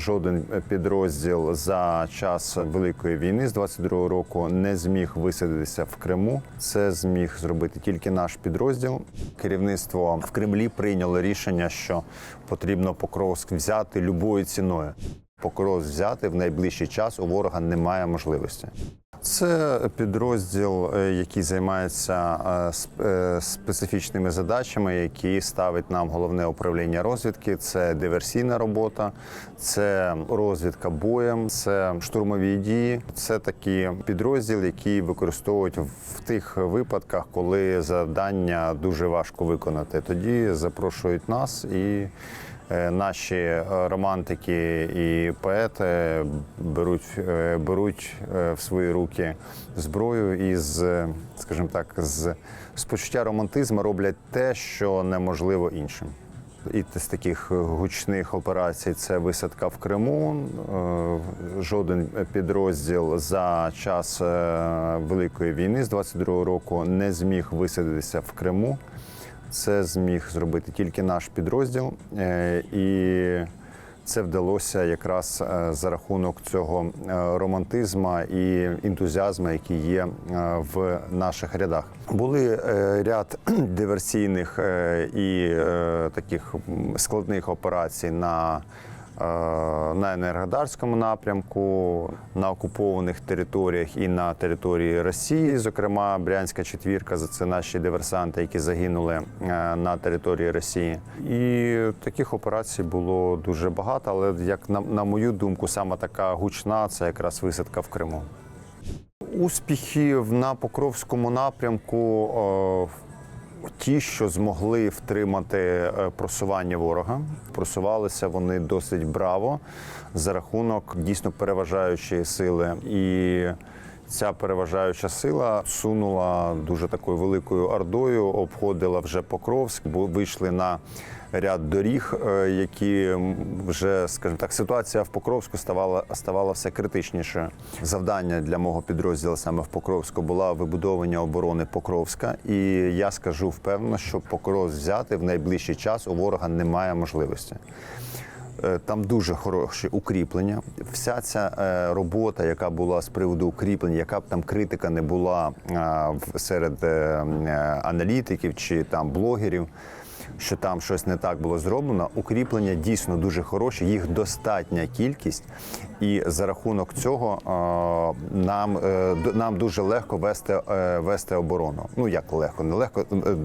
жоден підрозділ за час великої війни з 22-го року не зміг висадитися в Криму. Це зміг зробити тільки наш підрозділ. Керівництво в Кремлі прийняло рішення, що потрібно Покровськ взяти любою ціною. Покровськ взяти в найближчий час у ворога немає можливості. Це підрозділ, е, який займається е, е, специфічними задачами, які ставить нам головне управління розвідки. Це диверсійна робота, це розвідка боєм, це штурмові дії. Це такі підрозділ, які використовують в тих випадках, коли завдання дуже важко виконати. Тоді запрошують нас і. Е, Наші е, романтики і поети беруть, е, беруть в свої руки зброю і з, скажімо так, з, з почуття романтизму роблять те, що неможливо іншим. І з таких гучних операцій це висадка в Криму. Жоден підрозділ за час великої війни з 22-го року не зміг висадитися в Криму. Це зміг зробити тільки наш підрозділ, Е, і це вдалося якраз е, за рахунок цього е, романтизму і ентузіазму, який є в наших рядах. Були ряд диверсійних і таких складних операцій на на Енергодарському напрямку, на окупованих територіях і на території Росії, зокрема Брянська четвірка, це наші диверсанти, які загинули е, на території Росії. І таких операцій було дуже багато, але як на, на мою думку, саме така гучна це якраз висадка в Криму. Успіхів на Покровському напрямку. Ті, що змогли втримати е, просування ворога, просувалися вони досить браво за рахунок дійсно переважаючої сили. І ця переважаюча сила сунула дуже такою великою ордою, обходила вже Покровськ, бо вийшли на ряд доріг, е, які вже, скажімо так, ситуація в Покровську ставала, ставала все критичніше. Завдання для мого підрозділу саме в Покровську була вибудовування оборони Покровська. І я скажу впевнено, що Покровськ взяти в найближчий час у ворога немає можливості. Е, Там дуже хороші укріплення. Вся ця е, робота, яка була з приводу укріплень, яка б там критика не була серед аналітиків чи там блогерів, що там щось не так було зроблено. Укріплення дійсно дуже хороші, їх достатня кількість, і за рахунок цього е, нам, е, нам дуже легко вести, е, вести оборону. Ну як легко, не легко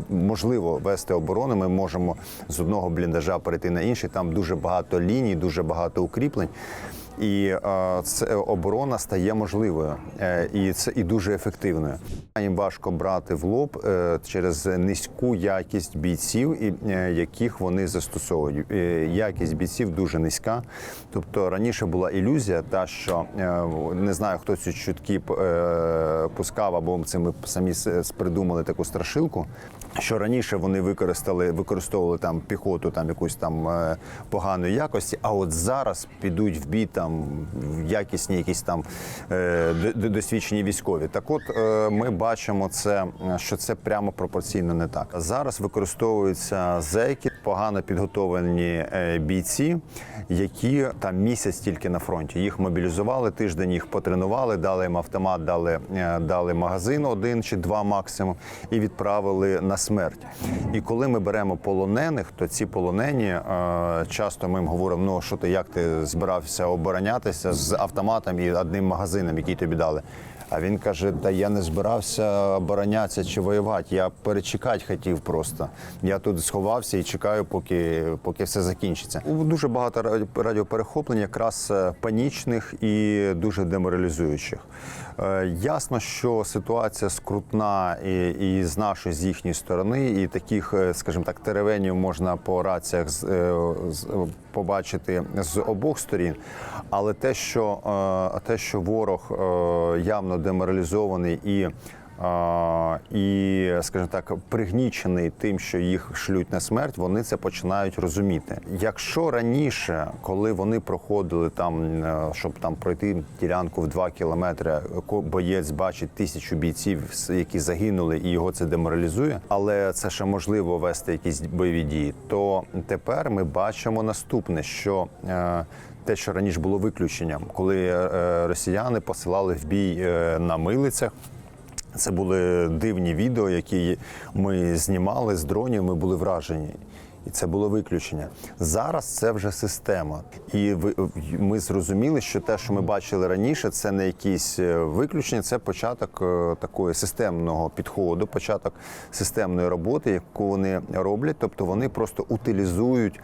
можливо вести оборону. Ми можемо з одного бліндажа перейти на інший. Там дуже багато ліній, дуже багато укріплень. І е, це оборона стає можливою, е, і це і дуже ефективною. Їм важко брати в лоб е, через низьку якість бійців, і е, яких вони застосовують. Е, Якість бійців дуже низька. Тобто раніше була ілюзія, та що е, не знаю, хто ці чутки е, пускав, або це ми самі придумали таку страшилку. Що раніше вони використали, використовували там піхоту, там якусь там е, поганої якості, а от зараз підуть в бій там в якісні якісь там е, досвідчені військові. Так, от е, ми бачимо це, що це прямо пропорційно не так. Зараз використовуються зеки, погано підготовлені е, бійці, які там місяць тільки на фронті. Їх мобілізували тиждень, їх потренували, дали їм автомат, дали, дали магазин один чи два максимум, і відправили на смерть. І коли ми беремо полонених, то ці полонені часто ми їм говоримо: ну що ти як ти збирався оборонятися з автоматом і одним магазином, який тобі дали. А він каже: Та я не збирався оборонятися чи воювати. Я перечекати хотів просто. Я тут сховався і чекаю, поки, поки все закінчиться. Дуже багато радіо- радіоперехоплень, якраз е, панічних і дуже деморалізуючих. Е, Ясно, що ситуація скрутна і, і з нашої, з їхньої сторони, і таких, е, скажімо так, теревенів можна по раціях з- з- побачити з обох сторін. Але те, що, е, те, що ворог е, явно деморалізований і і, скажімо так, пригнічений тим, що їх шлють на смерть, вони це починають розуміти. Якщо раніше, коли вони проходили там, е, щоб там пройти ділянку в 2 кілометри, боєць бачить тисячу бійців, які загинули, і його це деморалізує, але це ще можливо вести якісь бойові дії, то тепер ми бачимо наступне, що е, те, що раніше було виключенням, коли е, росіяни посилали в бій на милицях. Це були дивні відео, які ми знімали з дронів. Ми були вражені. І це було виключення. Зараз це вже система. І ми зрозуміли, що те, що ми бачили раніше, це не якісь е, виключення, це початок е, такої системного підходу, початок системної роботи, яку вони роблять. Тобто вони просто утилізують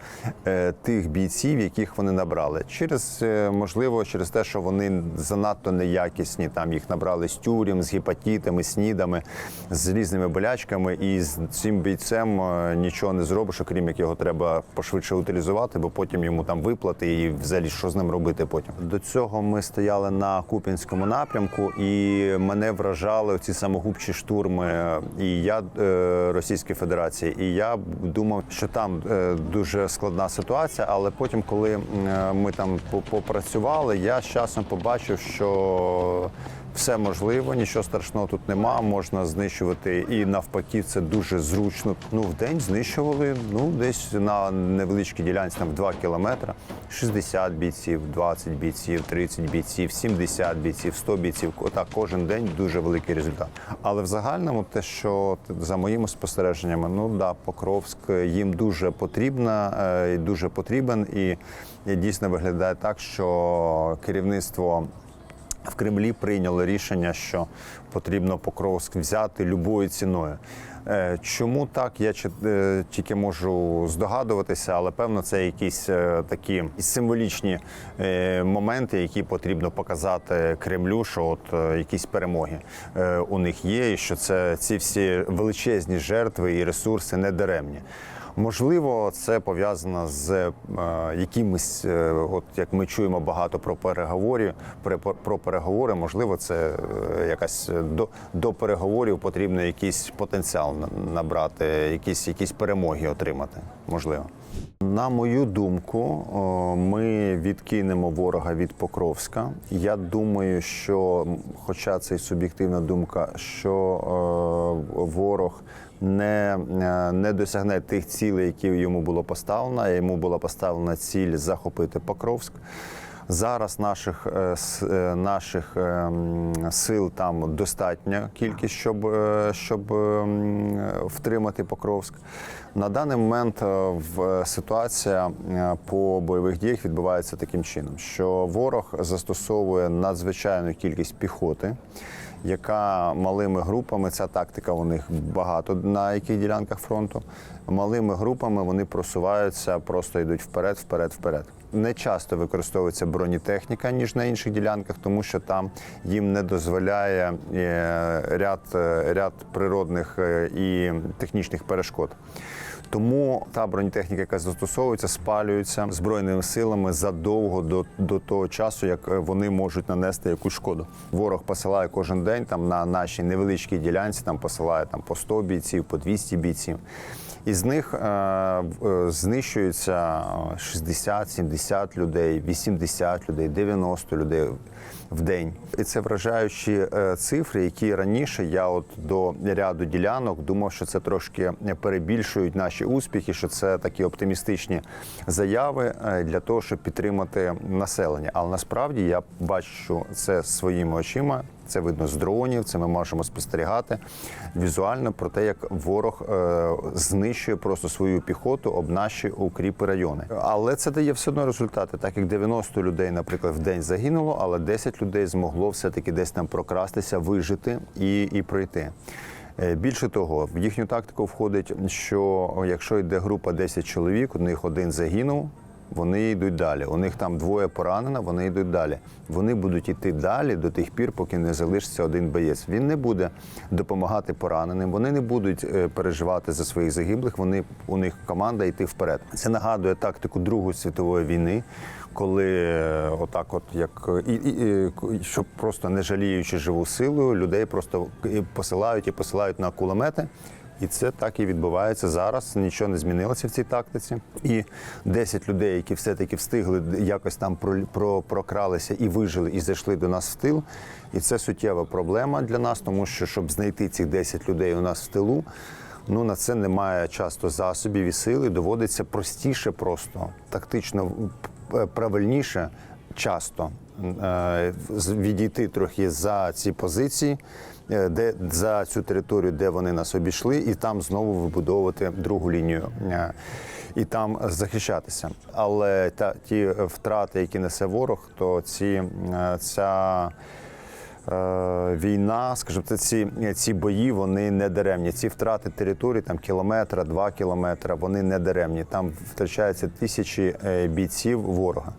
е, тих бійців, яких вони набрали. Через можливо, через те, що вони занадто неякісні. Там їх набрали з тюрем, з гепатитами, снідами, з різними болячками, і з цим бійцем нічого не зробиш, окрім як його треба пошвидше утилізувати, бо потім йому там виплати і взагалі що з ним робити потім. До цього ми стояли на Купінському напрямку, і мене вражали ці самогубчі штурми. І я е, Російської Федерації, і я думав, що там е, дуже складна ситуація. Але потім, коли е, ми там попрацювали, я з часом побачив, що все можливо, нічого страшного тут нема. Можна знищувати і навпаки, це дуже зручно. Ну в день знищували ну десь на невеличкій ділянці, там в 2 кілометри. 60 бійців, 20 бійців, 30 бійців, 70 бійців, 100 бійців. Отак кожен день дуже великий результат. Але в загальному, те, що за моїми спостереженнями, ну да, Покровськ їм дуже потрібна, е, дуже потрібен, і дійсно виглядає так, що керівництво. В Кремлі прийняло рішення, що потрібно Покровськ взяти любою ціною. Е, Чому так? Я е, тільки можу здогадуватися, але певно це якісь е, такі символічні моменти, які потрібно показати Кремлю, що от якісь перемоги у них є, і що це ці всі величезні жертви і ресурси не даремні. Можливо, це пов'язано з е, якимись, е, от як ми чуємо багато про переговорів, про, переговори. Можливо, це е, якась до, до переговорів потрібно якийсь потенціал набрати, якісь, якісь перемоги отримати. Можливо. На мою думку, ми відкинемо ворога від Покровська. Я думаю, що, хоча це й суб'єктивна думка, що ворог не, е, не досягне тих цілей, які йому було поставлено. Йому була поставлена ціль захопити Покровськ. Зараз наших, е, е, наших сил там достатня кількість, щоб, щоб втримати Покровськ. На даний момент в ситуація по бойових діях відбувається таким чином, що ворог застосовує надзвичайну кількість піхоти, яка малими групами, ця тактика у них багато на яких ділянках фронту. Малими групами вони просуваються, просто йдуть вперед, вперед, вперед. Не часто використовується бронетехніка, ніж на інших ділянках, тому що там їм не дозволяє е, ряд, е, ряд природних е, і технічних перешкод. Тому та бронетехніка, яка застосовується, спалюється збройними силами задовго до, до того часу, як е, вони можуть нанести якусь шкоду. Ворог посилає кожен день там на нашій невеличкій ділянці, там посилає там по 100 бійців, по 200 бійців. Із них е, е, знищується е, 60-70 людей, 80 людей, 90 людей в день. І це вражаючі е, цифри, які раніше я от до ряду ділянок думав, що це трошки перебільшують наші успіхи, що це такі оптимістичні заяви е, для того, щоб підтримати населення. Але насправді я бачу це своїми очима. Це видно з дронів, це ми можемо спостерігати візуально про те, як ворог е, знищує просто свою піхоту об наші укріпи райони. Але це дає все одно результати, так як 90 людей, наприклад, в день загинуло, але 10 людей змогло все-таки десь там прокрастися, вижити і, і пройти. Е, Більше того, в їхню тактику входить, що якщо йде група 10 чоловік, у них один загинув, вони йдуть далі. У них там двоє поранено, вони йдуть далі. Вони будуть йти далі до тих пір, поки не залишиться один боєць. Він не буде допомагати пораненим, вони не будуть е, переживати за своїх загиблих. Вони у них команда йти вперед. Це нагадує тактику Другої світової війни, коли е, отак, от як і, і, і щоб просто не жаліючи живу силу, людей просто посилають і посилають на кулемети. І це так і відбувається зараз. Нічого не змінилося в цій тактиці. І 10 людей, які все-таки встигли якось там про, про, прокралися і вижили, і зайшли до нас в тил. І це суттєва проблема для нас, тому що щоб знайти цих 10 людей у нас в тилу, ну на це немає часто засобів і сили. Доводиться простіше, просто тактично правильніше, часто е, відійти трохи за ці позиції, е, де за цю територію, де вони нас обійшли, і там знову вибудовувати другу лінію. е, І там захищатися, але та ті втрати, які несе ворог, то ці е, ця е, війна, скажімо, ці, ці бої вони не даремні. Ці втрати території, там кілометра, два кілометра, вони не даремні. Там втрачаються тисячі е, бійців ворога.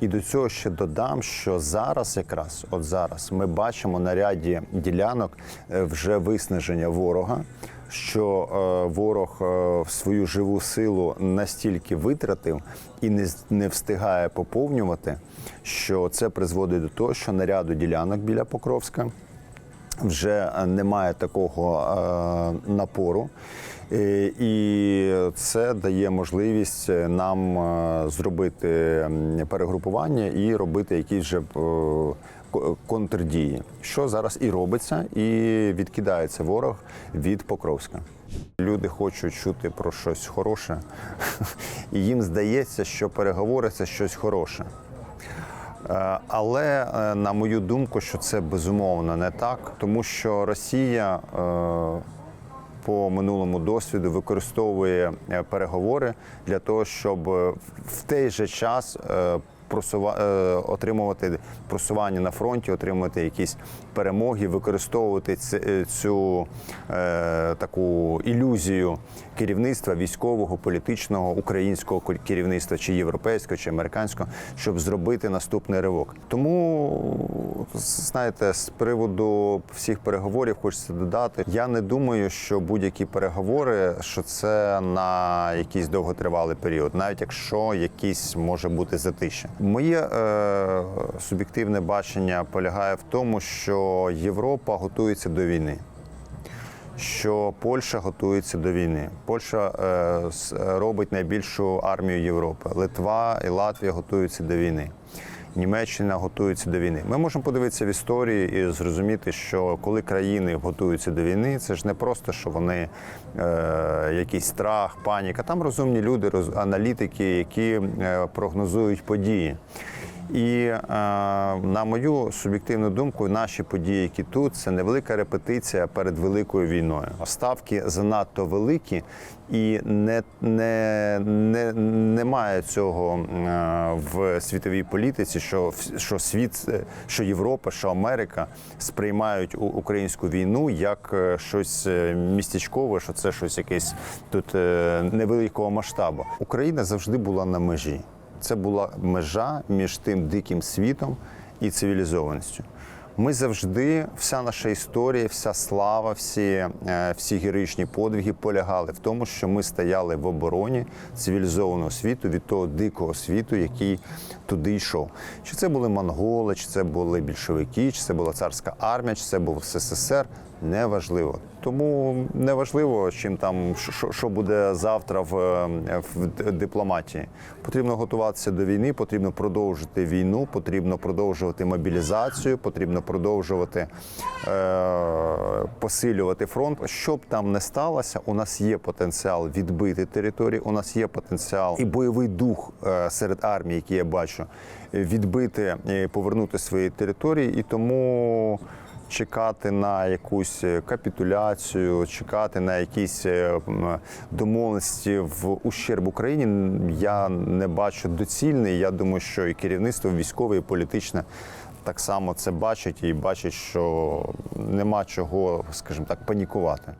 І до цього ще додам, що зараз, якраз, от зараз, ми бачимо на ряді ділянок е, вже виснаження ворога. Що е, ворог е, свою живу силу настільки витратив і не, не встигає поповнювати, що це призводить до того, що на ряду ділянок біля Покровська вже немає такого напору. Е, І це дає можливість е, нам е, зробити перегрупування і робити якісь вже контрдії, що зараз і робиться, і відкидається ворог від Покровська. Люди хочуть чути про щось хороше, і їм здається, що переговори це щось хороше. Але на мою думку, що це безумовно не так, тому що Росія по минулому досвіду використовує е, переговори для того, щоб е, в той же час е, просува- е, отримувати просування на фронті, отримувати якісь перемоги, використовувати е, цю е, таку ілюзію керівництва військового, політичного, українського керівництва, чи європейського, чи американського, щоб зробити наступний ривок. Тому знаєте, з приводу всіх переговорів хочеться додати. Я не думаю, що будь-які переговори, що це на якийсь довготривалий період, навіть якщо якийсь може бути затища. Моє е, суб'єктивне бачення полягає в тому, що Європа готується до війни що Польща готується до війни. Польща е, робить найбільшу армію Європи. Литва і Латвія готуються до війни. Німеччина готується до війни. Ми можемо подивитися в історії і зрозуміти, що коли країни готуються до війни, це ж не просто, що вони е, якийсь страх, паніка. Там розумні люди, аналітики, які е, прогнозують події. І е, на мою суб'єктивну думку, наші події, які тут, це невелика репетиція перед великою війною. Ставки занадто великі, і не, не, не, немає цього е, в світовій політиці, що, що світ, е, що Європа, що Америка сприймають українську війну як щось містечкове, що це щось якесь тут невеликого масштабу. Україна завжди була на межі. Це була межа між тим диким світом і цивілізованістю. Ми завжди, вся наша історія, вся слава, всі, е, всі героїчні подвиги полягали в тому, що ми стояли в обороні цивілізованого світу від того дикого світу, який туди йшов. Чи це були монголи, чи це були більшовики, чи це була царська армія, чи це був СССР. Неважливо. Тому неважливо, чим там що, що буде завтра в, в дипломатії. Потрібно готуватися до війни, потрібно продовжити війну, потрібно продовжувати мобілізацію, потрібно продовжувати е, посилювати фронт. Що б там не сталося, у нас є потенціал відбити території. У нас є потенціал і бойовий дух е, серед армії, які я бачу, відбити повернути свої території. І тому чекати на якусь капітуляцію, чекати на якісь е, домовленості в ущерб Україні. Я не бачу доцільний. Я думаю, що і керівництво військове, і політичне так само це бачить і бачить, що нема чого, скажімо так, панікувати.